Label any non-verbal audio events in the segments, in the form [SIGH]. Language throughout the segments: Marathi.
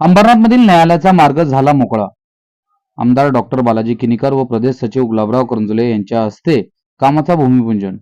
अंबरनाथमधील न्यायालयाचा मार्ग झाला मोकळा. आमदार डॉक्टर बालाजी किनीकर व प्रदेश सचिव गुलाबराव करंजुले यांच्या हस्ते कामाचा भूमिपूजन.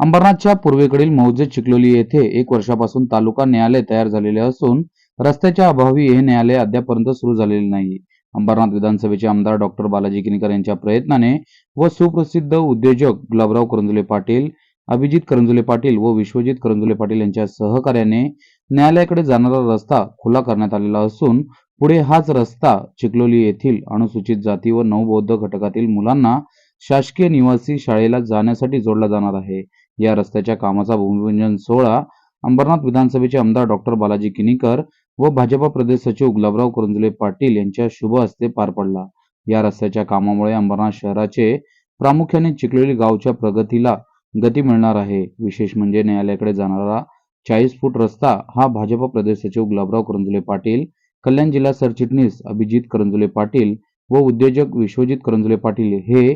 अंबरनाथच्या पूर्वेकडील मौजे चिखलोली येथे एक वर्षापासून तालुका न्यायालय तयार झालेले असून रस्त्याच्या अभावी हे न्यायालय अद्यापर्यंत सुरू झालेले नाही. अंबरनाथ विधानसभेचे आमदार डॉक्टर बालाजी किनीकर यांच्या प्रयत्नाने व सुप्रसिद्ध उद्योजक गुलाबराव करंजुले पाटील अभिजित करंजुले पाटील व विश्वजित करंजुले पाटील यांच्या सहकार्याने न्यायालयाकडे जाणारा रस्ता खुला करण्यात आलेला असून पुढे हाच रस्ता चिखलोली येथील अनुसूचित जाती व नवबौद्ध घटकातील मुलांना शासकीय निवासी शाळेला जाण्यासाठी जोडला जाणार आहे. या रस्त्याच्या कामाचा भूमिपूजन सोहळा अंबरनाथ विधानसभेचे आमदार डॉक्टर बालाजी किनीकर व भाजपा प्रदेश सचिव गुलाबराव करंजुले पाटील यांच्या शुभ हस्ते पार पडला. या रस्त्याच्या कामामुळे अंबरनाथ शहराचे प्रामुख्याने चिखलोली गावच्या प्रगतीला गती मिळणार आहे. विशेष म्हणजे न्यायालयाकडे जाणारा चाळीस फूट रस्ता हा भाजपा प्रदेश सचिव गुलाबराव करंजुले पाटील कल्याण जिल्हा सरचिटणीस अभिजित करंजुले पाटील व उद्योजक विश्वजित करंजुले पाटील हे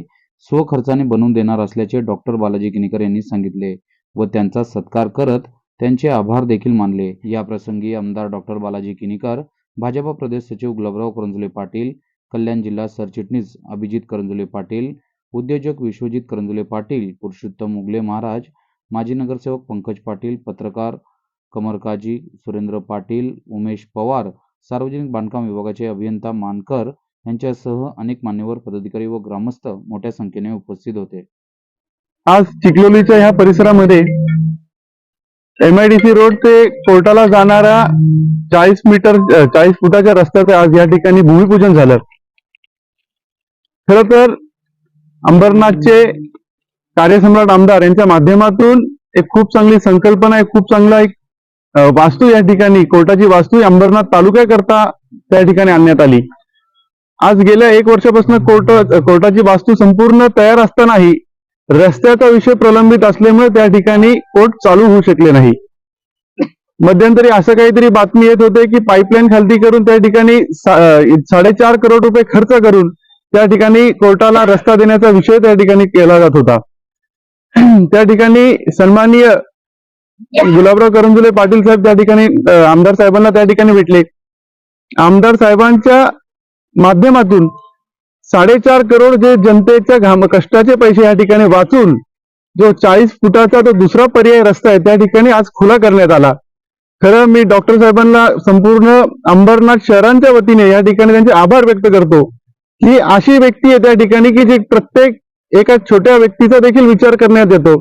स्वखर्चाने बनवून देणार असल्याचे डॉक्टर बालाजी किनीकर यांनी सांगितले व त्यांचा सत्कार करत त्यांचे आभार देखील मानले. या प्रसंगी आमदार डॉक्टर बालाजी किनीकर भाजपा प्रदेश सचिव गुलाबराव करंजुले पाटील कल्याण जिल्हा सरचिटणीस अभिजित करंजुले पाटील उद्योजक विश्वजित करंजुले पाटील पुरुषोत्तम मुगले महाराज माजी नगरसेवक पंकज पाटील पत्रकार कमरकाजी सुरेंद्र पाटील उमेश पवार सार्वजनिक बांधकाम विभागाचे अभियंता मानकर यांच्यासह अनेक मान्यवर पदाधिकारी व ग्रामस्थ मोठ्या संख्येने उपस्थित होते. आज चिखलोलीच्या ह्या परिसरामध्ये एमआयडीसी रोड ते कोर्टाला जाणाऱ्या चाळीस मीटर चाळीस फुटाच्या रस्त्याचे आज या ठिकाणी भूमिपूजन झालं. खर तर अंबरनाथचे कार्यसम्राट आमदार यांच्या माध्यमातून एक खूप चांगली संकल्पना आहे खूप चांगला एक वास्तू या ठिकाणी कोर्टाची वास्तू अंबरनाथ तालुक्याकरता त्या ठिकाणी आणण्यात आली. आज गेल्या एक वर्षापासून कोर्ट कोर्टाची वास्तू संपूर्ण तयार असतानाही रस्त्याचा विषय प्रलंबित असल्यामुळे त्या ठिकाणी कोर्ट चालू होऊ शकले नाही. मध्यंतरी असं काहीतरी बातमी येत होते की पाईपलाईन खालती करून त्या ठिकाणी साडेचार करोड रुपये खर्च करून त्या ठिकाणी कोर्टाला रस्ता देण्याचा विषय त्या ठिकाणी केला जात होता. त्या ठिकाणी सन्माननीय गुलाबराव करंजुले पाटील साहेब त्या ठिकाणी आमदार साहेबांना त्या ठिकाणी भेटले. आमदार साहेबांच्या माध्यमातून साडेचार करोड जे जनतेच्या घाम कष्टाचे पैसे या ठिकाणी वाचून जो चाळीस फुटाचा तो दुसरा पर्याय रस्ता आहे त्या ठिकाणी आज खुला करण्यात आला. खरं मी डॉक्टर साहेबांना संपूर्ण अंबरनाथ शहरांच्या वतीने या ठिकाणी त्यांचे आभार व्यक्त करतो. ही अशी व्यक्ती आहे त्या ठिकाणी की जी प्रत्येक एका छोट्या व्यक्तीचा देखील विचार करण्यात येतो.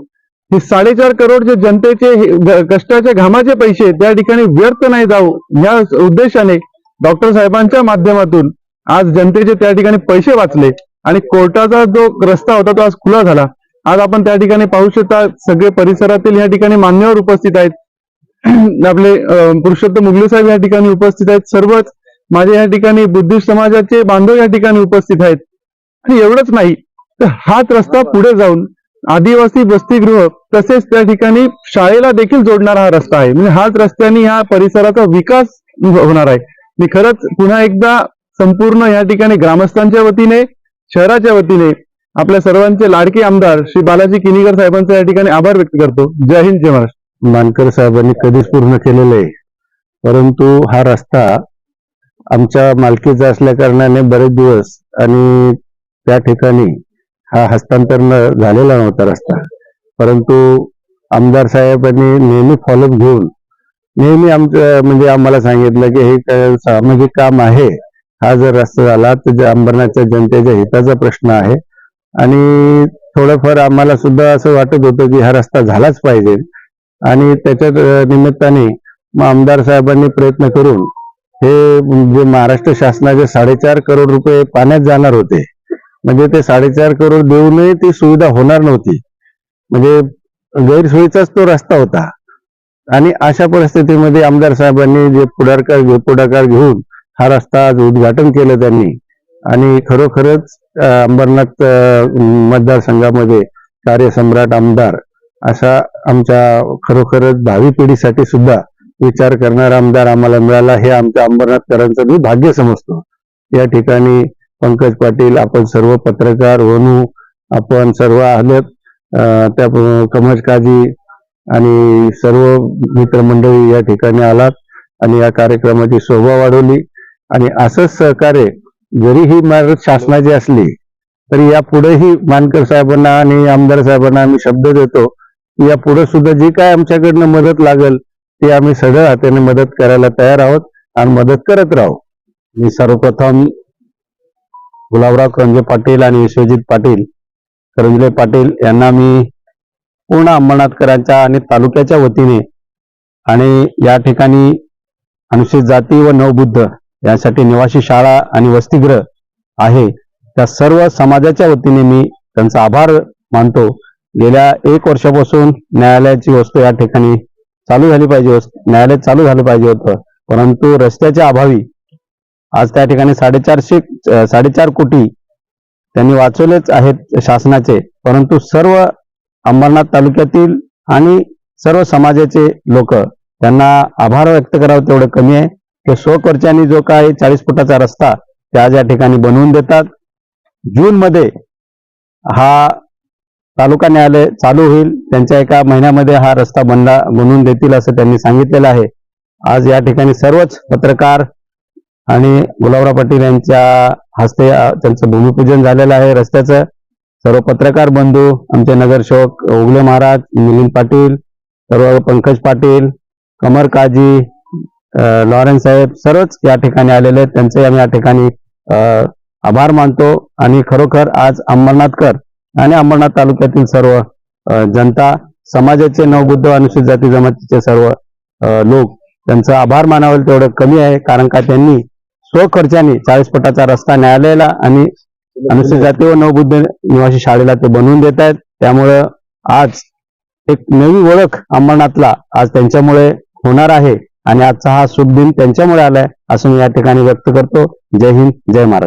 हे साडेचार करोड जे जनतेचे हे कष्टाचे घामाचे पैसे त्या ठिकाणी व्यर्थ नाही जाऊ या उद्देशाने डॉक्टर साहेबांच्या माध्यमातून आज जनतेचे त्या ठिकाणी पैसे वाचले आणि कोर्टाचा जो रस्ता होता तो आज खुला झाला. आज आपण त्या ठिकाणी पाहू शकता सगळे परिसरातील या ठिकाणी मान्यवर उपस्थित आहेत. [CLEARS THROAT] आपले पुरुषोत्तम मुगले साहेब या ठिकाणी उपस्थित आहेत. सर्वच माझे या ठिकाणी बुद्धिस्ट समाजाचे बांधव या ठिकाणी उपस्थित आहेत. आणि एवढंच नाही तर हाच रस्ता पुढे जाऊन आदिवासी वसतिगृह तसेच त्या ठिकाणी शाळेला देखील जोडणारा हा रस्ता आहे. म्हणजे हाच रस्त्याने ह्या परिसराचा विकास होणार आहे. मी खरंच पुन्हा एकदा संपूर्ण या ठिकाणी ग्रामस्थांच्या वतीने शहराच्या वतीने आपल्या सर्वांचे लाडके आमदार श्री बालाजी किनीकर साहेबांचा या ठिकाणी आभार व्यक्त करतो. जय हिंद जय महाराष्ट्र. मानकर साहेबांनी कधीच पूर्ण केलेलं आहे परंतु हा रस्ता आमच्या मालकीचा असल्या कारणाने बरेच दिवस आणि त्या ठिकाणी हा हस्तांतरण झालेला नव्हता रस्ता. परंतु आमदार साहेबांनी नेहमी फॉलोअप घेऊन नेहमी आमचं म्हणजे आम्हाला सांगितलं की हे सामाजिक काम आहे. हा जर रस्ता झाला तर जे अंबरनाथच्या जनतेच्या हिताचा प्रश्न आहे. आणि थोडंफार आम्हाला सुद्धा असं वाटत होतं की हा रस्ता झालाच पाहिजे. आणि त्याच्या निमित्ताने मग आमदार साहेबांनी प्रयत्न करून हे जे महाराष्ट्र शासनाचे साडेचार करोड रुपये पाण्यात जाणार होते म्हणजे ते साडेचार करोड देऊनही ती सुविधा होणार नव्हती. म्हणजे गैरसोयीचाच तो रस्ता होता. आणि अशा परिस्थितीमध्ये आमदार साहेबांनी जे पुढाकार घे पुढाकार घेऊन हा रस्ता आज उद्घाटन केलं त्यांनी. आणि खरोखरच अंबरनाथ मतदारसंघामध्ये कार्यसम्राट आमदार असा आमच्या खरोखरच भावी पिढीसाठी सुद्धा विचार करणारा आमदार आम्हाला मिळाला हे आमच्या अंबरनाथकरांचं मी भाग्य समजतो. या ठिकाणी पंकज पाटील आपण सर्व पत्रकार वनू आपण सर्व आलेत त्या कमज काजी आणि सर्व मित्रमंडळी या ठिकाणी आलात आणि या कार्यक्रमाची शोभा वाढवली. आणि असंच सहकार्य जरी ही इमारत शासनाची असली तरी या पुढेही मानकर साहेबांना आणि आमदार साहेबांना आम्ही शब्द देतो. की या पुढे सुद्धा जी काय आमच्याकडनं मदत लागेल ती आम्ही सगळं हाताने मदत करायला तयार आहोत आणि मदत करत राहू. मी सर्वप्रथम गुलाबराव करंजे पाटील आणि विश्वजित पाटील करंजले पाटील यांना मी पूर्ण अंबरनाथकरांच्या आणि तालुक्याच्या वतीने आणि या ठिकाणी अनुसूचित जाती व नवबुद्ध यासाठी निवासी शाळा आणि वसतिगृह आहे. त्या सर्व समाजाच्या वतीने मी त्यांचा आभार मानतो. गेल्या एक वर्षापासून न्यायालयाची वस्तू या ठिकाणी चालू झाली पाहिजे होत- न्यायालय चालू झालं पाहिजे होतं. परंतु रस्त्याच्या अभावी आज त्या ठिकाणी साडेचारशे साडेचार कोटी त्यांनी वाचवलेच आहेत शासनाचे. परंतु सर्व अंबरनाथ तालुक्यातील आणि सर्व समाजाचे लोक त्यांना आभार व्यक्त करावं तेवढं कमी आहे. की स्वखर्चाने जो काय चाळीस फुटाचा रस्ता त्या या ठिकाणी बनवून देतात जून मध्ये हा तालुका न्यायालय चालू होईल. त्यांच्या एका महिन्यामध्ये हा रस्ता बनला बनवून देतील असं त्यांनी सांगितलेलं आहे. आज या ठिकाणी सर्वच पत्रकार आणि गुलाबराव पाटील यांच्या हस्ते त्यांचं भूमिपूजन झालेलं आहे रस्त्याचं. सर्व पत्रकार बंधू आमचे नगरसेवक उगले महाराज मिलिंद पाटील सर्व पंकज पाटील कमर काजी लॉरेन्स साहेब सर्वच या ठिकाणी आलेले आहेत. त्यांचे आम्ही या ठिकाणी आभार मानतो. आणि खरोखर आज अंबरनाथकर आणि अंबरनाथ तालुक्यातील सर्व जनता समाजाचे नवबुद्ध अनुसूचित जाती जमातीचे सर्व लोक त्यांचं आभार मानावं तेवढं कमी आहे. कारण का त्यांनी स्वखर्चाने चाळीस फुटाचा रस्ता न्यायालयाला आणि अनुसूचित जाती व नवबुद्ध निवासी शाळेला ते बनवून देत आहेत. त्यामुळं आज एक नवी ओळख अंबरनाथला आज त्यांच्यामुळे होणार आहे. आणि आजचा हा शुभ दिन त्यांच्यामुळे आलाय असं मी या ठिकाणी व्यक्त करतो. जय हिंद जय महाराज